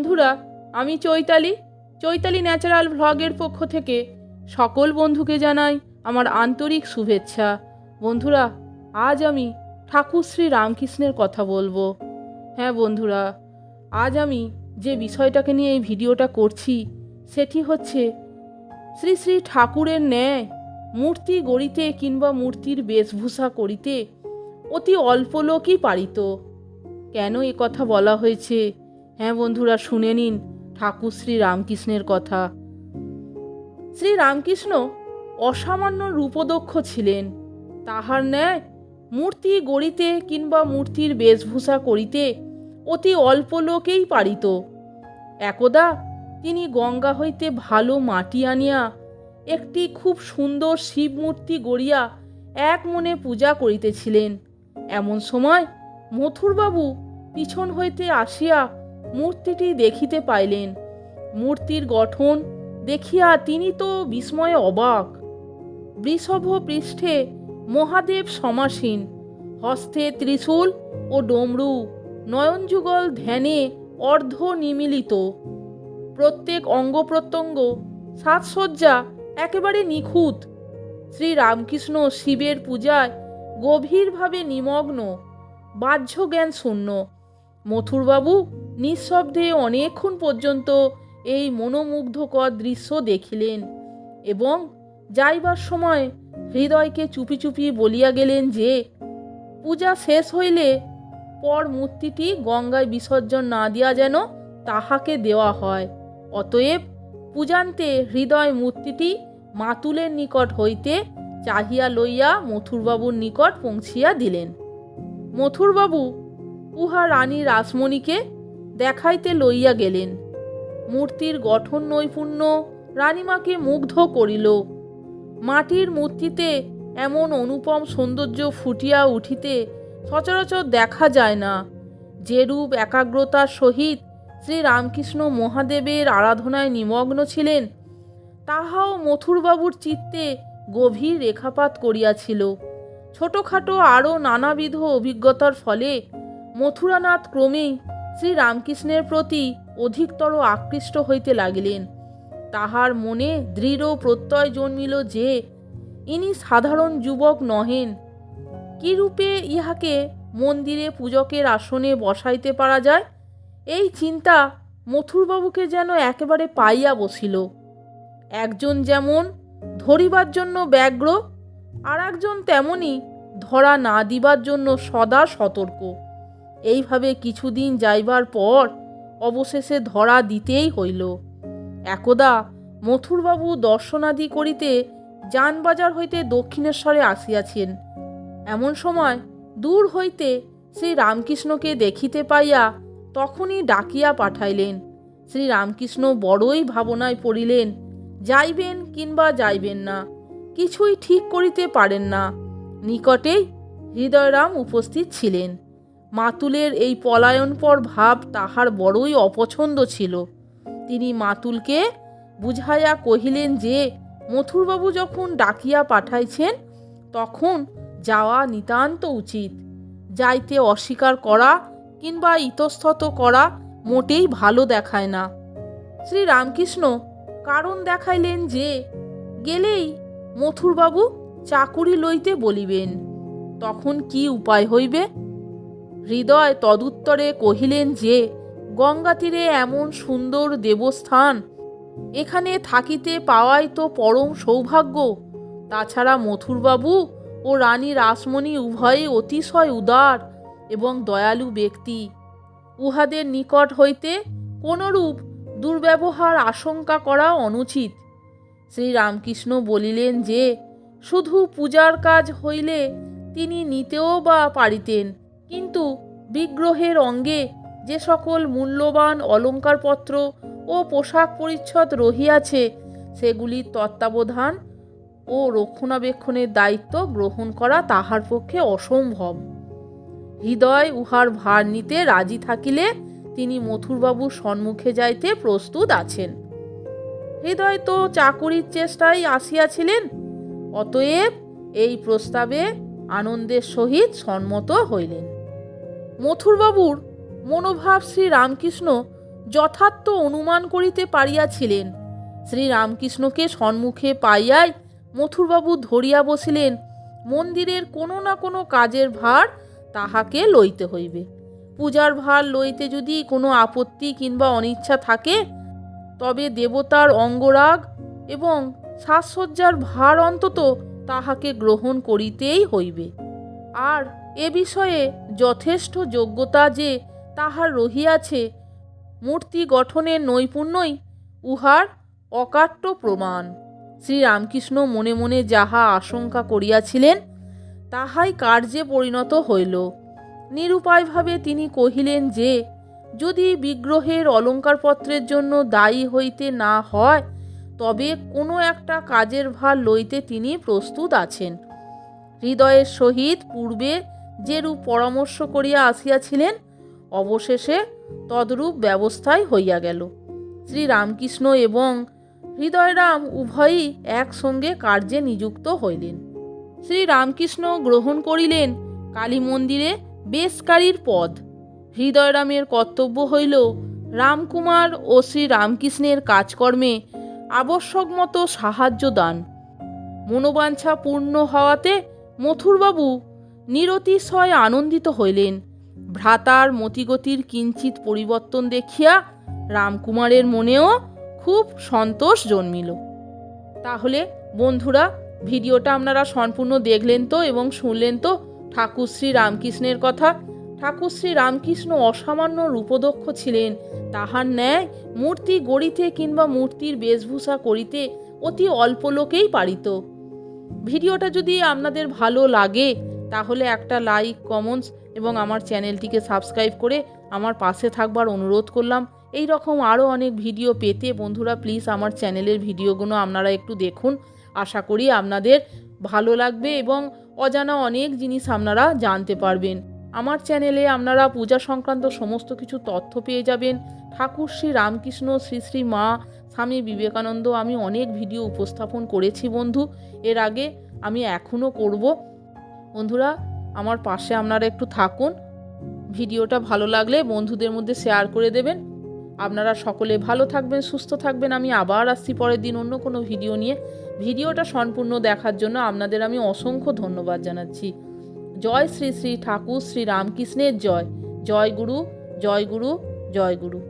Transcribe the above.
বন্ধুরা, আমি চৈতালি। চৈতালি ন্যাচারাল ভ্লগের পক্ষ থেকে সকল বন্ধুকে জানাই আমার আন্তরিক শুভেচ্ছা। বন্ধুরা, আজ আমি ঠাকুর শ্রী রামকৃষ্ণের কথা বলব। হ্যাঁ বন্ধুরা, আজ আমি যে বিষয়টাকে নিয়ে এই ভিডিওটা করছি, সেটি হচ্ছে শ্রী শ্রী ঠাকুরের ন্যায় মূর্তি গড়িতে কিংবা মূর্তির বেশভূষা করিতে অতি অল্প লোকই পারিত। কেন এ কথা বলা হয়েছে? হ্যাঁ বন্ধুরা, শুনে নিন ঠাকুর শ্রী রামকৃষ্ণের কথা। শ্রী রামকৃষ্ণ অসামান্য রূপদক্ষ ছিলেন। তাহার ন্যায় মূর্তি গড়িতে কিংবা মূর্তির বেশভূষা করিতে অতি অল্প লোকেই পারিত। একদা তিনি গঙ্গা হইতে ভালো মাটি আনিয়া, একটি খুব সুন্দর শিব মূর্তি গড়িয়া এক মনে পূজা করিতেছিলেন। এমন সময় মথুরবাবু পিছন হইতে আসিয়া মূর্তিটি দেখিতে পাইলেন। মূর্তির গঠন দেখিয়া তিনি তো বিস্ময়ে অবাক। বৃষভ পৃষ্ঠে মহাদেব সমাসীন, হস্তে ত্রিশূল ও ডমরু, নয়নযুগল ধ্যানে অর্ধ নিমিলিত। প্রত্যেক অঙ্গ প্রত্যঙ্গ, সাজসজ্জা একেবারে নিখুঁত। শ্রী রামকৃষ্ণ শিবের পূজায় গভীরভাবে নিমগ্ন বাহ্য জ্ঞান শূন্য মথুরবাবু নিঃশব্দে অনেকক্ষণ পর্যন্ত এই মনোমুগ্ধকর দৃশ্য দেখিলেন এবং যাইবার সময় হৃদয়কে চুপি চুপি বলিয়া গেলেন যে, পূজা শেষ হইলে পর মূর্তিটি গঙ্গায় বিসর্জন না দিয়া যেন তাহাকে দেওয়া হয়। অতএব পূজান্তে হৃদয় মূর্তিটি মাতুলের নিকট হইতে চাহিয়া লইয়া মথুরবাবুর নিকট পৌঁছিয়া দিলেন। মথুরবাবু উহা রানী রাসমণিকে দেখাইতে লইয়া গেলেন। মূর্তির গঠন নৈপুণ্য রানীমাকে মুগ্ধ করিল। মাটির মূর্তিতে এমন অনুপম সৌন্দর্য ফুটিয়া উঠিতে সচরাচর দেখা যায় না। যেরূপ একাগ্রতার সহিত শ্রী রামকৃষ্ণ মহাদেবের আরাধনায় নিমগ্ন ছিলেন, তাহাও মথুরবাবুর চিত্তে গভীর রেখাপাত করিয়াছিল। ছোটোখাটো আরও নানাবিধ অভিজ্ঞতার ফলে মথুরানাথ ক্রমেই শ্রী রামকৃষ্ণের প্রতি অধিকতর আকৃষ্ট হইতে লাগিলেন। তাহার মনে দৃঢ় প্রত্যয় জন্মিল যে, ইনি সাধারণ যুবক নহেন। কিরূপে ইহাকে মন্দিরে পূজকের আসনে বসাইতে পারা যায়? এই চিন্তা মথুরবাবুকে যেন একেবারে পাইয়া বসিল। একজন যেমন ধরিবার জন্য ব্যগ্র আর একজন তেমনি ধরা না দিবার জন্য সদা সতর্ক। এইভাবে কিছুদিন যাইবার পর অবশেষে ধরা দিতেই হইল। একদা মথুরবাবু দর্শনাদি করিতে যানবাজার হইতে দক্ষিণেশ্বরে আসিয়াছেন। এমন সময় দূর হইতে শ্রী রামকৃষ্ণকে দেখিতে পাইয়া তখনই ডাকিয়া পাঠাইলেন। শ্রী রামকৃষ্ণ বড়ই ভাবনায় পড়িলেন, যাইবেন কিংবা যাইবেন না, কিছুই ঠিক করিতে পারেন না। নিকটেই হৃদয়রাম উপস্থিত ছিলেন। মাতুলের এই পলায়নপর ভাব তাহার বড়ই অপছন্দ ছিল। তিনি মাতুলকে বুঝাইয়া কহিলেন যে, মথুরবাবু যখন ডাকিয়া পাঠাইছেন, তখন যাওয়া নিতান্ত উচিত। যাইতে অস্বীকার করা কিংবা ইতস্তত করা মোটেই ভালো দেখায় না। শ্রী রামকৃষ্ণ কারণ দেখাইলেন যে, গেলেই মথুরবাবু চাকুরি লইতে বলিবেন। তখন কি উপায় হইবে? হৃদয় তদুত্তরে কহিলেন যে, গঙ্গা তীরে এমন সুন্দর দেবস্থান, এখানে থাকিতে পাওয়াই তো পরম সৌভাগ্য। তাছাড়া মথুরবাবু ও রানী রাসমণি উভয়ে অতিশয় উদার এবং দয়ালু ব্যক্তি। উহাদের নিকট হইতে কোনরূপ দুর্ব্যবহার আশঙ্কা করা অনুচিত। শ্রী রামকৃষ্ণ বলিলেন যে, শুধু পূজার কাজ হইলে তিনি নিতেও বা পারিতেন কিন্তু বিগ্রহের অঙ্গে যে সকল মূল্যবান অলঙ্কারপত্র ও পোশাক পরিচ্ছদ রহিয়াছে সেগুলির তত্ত্বাবধান ও রক্ষণাবেক্ষণের দায়িত্ব গ্রহণ করা তাহার পক্ষে অসম্ভব। হৃদয় উহার ভার নিতে রাজি থাকিলে তিনি মথুরবাবুর সম্মুখে যাইতে প্রস্তুত আছেন। হৃদয় তো চাকুরির চেষ্টায় আসিয়াছিলেন, অতএব এই প্রস্তাবে আনন্দের সহিত সম্মত হইলেন। মথুরবাবুর মনোভাব শ্রী রামকৃষ্ণ যথার্থ অনুমান করিতে পারিয়াছিলেন। শ্রীরামকৃষ্ণকে সম্মুখে পাইয়াই মথুরবাবু ধরিয়া বসিলেন, মন্দিরের কোনো না কোনো কাজের ভার তাহাকে লইতে হইবে। পূজার ভার লইতে যদি কোনো আপত্তি কিংবা অনিচ্ছা থাকে, তবে দেবতার অঙ্গরাগ এবং সাজসজ্জার ভার অন্তত তাহাকে গ্রহণ করিতেই হইবে। আর এ বিষয়ে যথেষ্ট যোগ্যতা যে তাহার রহিয়াছে, মূর্তি গঠনের নৈপুণ্যই উহার অকাট্য প্রমাণ। শ্রীরামকৃষ্ণ মনে মনে যাহা আশঙ্কা করিয়াছিলেন, তাহাই কার্যে পরিণত হইল। নিরুপায়ভাবে তিনি কহিলেন যে, যদি বিগ্রহের অলঙ্কারপত্রের জন্য দায়ী হইতে না হয়, তবে কোনো একটা কাজের ভার লইতে তিনি প্রস্তুত আছেন। হৃদয়ের সহিত পূর্বে যেরূপ পরামর্শ করিয়া আসিয়াছিলেন, অবশেষে তদরূপ ব্যবস্থাই হইয়া গেল। শ্রীরামকৃষ্ণ এবং হৃদয়রাম উভয়ই একসঙ্গে কার্যে নিযুক্ত হইলেন। শ্রীরামকৃষ্ণ গ্রহণ করিলেন কালী মন্দিরে বেশকারীর পদ। হৃদয়রামের কর্তব্য হইল রামকুমার ও শ্রীরামকৃষ্ণের কাজকর্মে আবশ্যক মতো সাহায্য দান। মনোবাঞ্ছা পূর্ণ হওয়াতে মথুরবাবু নিরতিশয় আনন্দিত হইলেন। ভ্রাতার মতিগতির কিঞ্চিত পরিবর্তন দেখিয়া রামকুমারের মনেও খুব সন্তোষ জন্মিল। তাহলে বন্ধুরা, ভিডিওটা আপনারা সম্পূর্ণ দেখলেন তো এবং শুনলেন তো ঠাকুর শ্রী রামকৃষ্ণের কথা। ঠাকুর শ্রী রামকৃষ্ণ অসামান্য রূপদক্ষ ছিলেন। তাহার ন্যায় মূর্তি গড়িতে কিংবা মূর্তির বেশভূষা করিতে অতি অল্প লোকেই পারিত। ভিডিওটা যদি আপনাদের ভালো লাগে তাহলে একটা লাইক কমেন্টস এবং আমার চ্যানেলটিকে সাবস্ক্রাইব করে আমার পাশে থাকবার অনুরোধ করলাম। এই রকম আরও অনেক ভিডিও পেতে বন্ধুরা প্লিজ আমার চ্যানেলের ভিডিওগুলো আপনারা একটু দেখুন। আশা করি আপনাদের ভালো লাগবে এবং অজানা অনেক জিনিস আপনারা জানতে পারবেন। আমার চ্যানেলে আপনারা পূজা সংক্রান্ত সমস্ত কিছু তথ্য পেয়ে যাবেন। ঠাকুর শ্রী রামকৃষ্ণ, শ্রী শ্রী মা, স্বামী বিবেকানন্দ, আমি অনেক ভিডিও উপস্থাপন করেছি বন্ধু। এর আগে আমি এখনও করব। বন্ধুরা, আমার পাশে আপনারা একটু থাকুন। ভিডিওটা ভালো লাগলে বন্ধুদের মধ্যে শেয়ার করে দেবেন। আপনারা সকলে ভালো থাকবেন, সুস্থ থাকবেন। আমি আবার আসছি পরের দিন অন্য কোনো ভিডিও নিয়ে। ভিডিওটা সম্পূর্ণ দেখার জন্য আপনাদের আমি অসংখ্য ধন্যবাদ জানাচ্ছি। জয় শ্রী শ্রী ঠাকুর শ্রী রামকৃষ্ণের জয়। জয় গুরু জয় গুরু জয় গুরু।